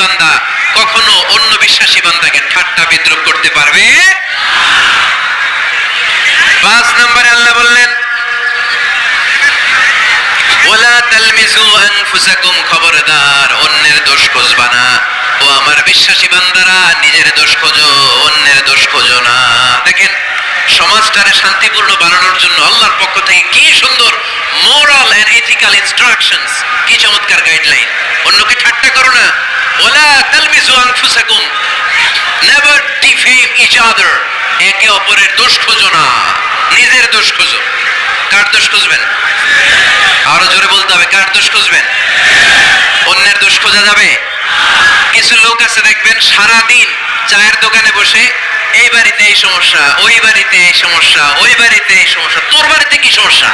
বান্দা, কখনো অন্য বিশ্বাসী বান্দাকে ঠাট্টা বিদ্রুপ করতে পারবে? পাঁচ নম্বরে আল্লাহ বললেন, ওলা তালমিজু আনফুসাকুম খবরদার, অন্যের দোষ না। ও আমার বিশ্বাসী বান্দারা, নিজের দোষ খোঁজো, অন্যের দোষ খোঁজো না। দেখেন, সমাজটারে শান্তিপূর্ণ বানানোর জন্য আল্লাহর পক্ষ থেকে কি সুন্দর মোরাল এন্ড এথিক্যাল ইনস্ট্রাকশনস কি চমৎকার গাইডলাইন অন্যকে ঠাট্টা করো না। আনফুসাকুম নেভার ডিফেম ইচ আদার একে অপরের দোষ খোঁজো না। নিজের দোষ খোঁজো। কার দোষ খুঁজবেন? আরও জোরে বলতে হবে, কার দোষ খুঁজবেন? অন্যের দোষ খোঁজা যাবে? কিছু লোক আছে, দেখবেন সারা দিন চায়ের দোকানে বসে, এই বাড়িতে এই সমস্যা, ওই বাড়িতে এই সমস্যা, ওই বাড়িতে এই সমস্যা, তোর বাড়িতে কি সমস্যা?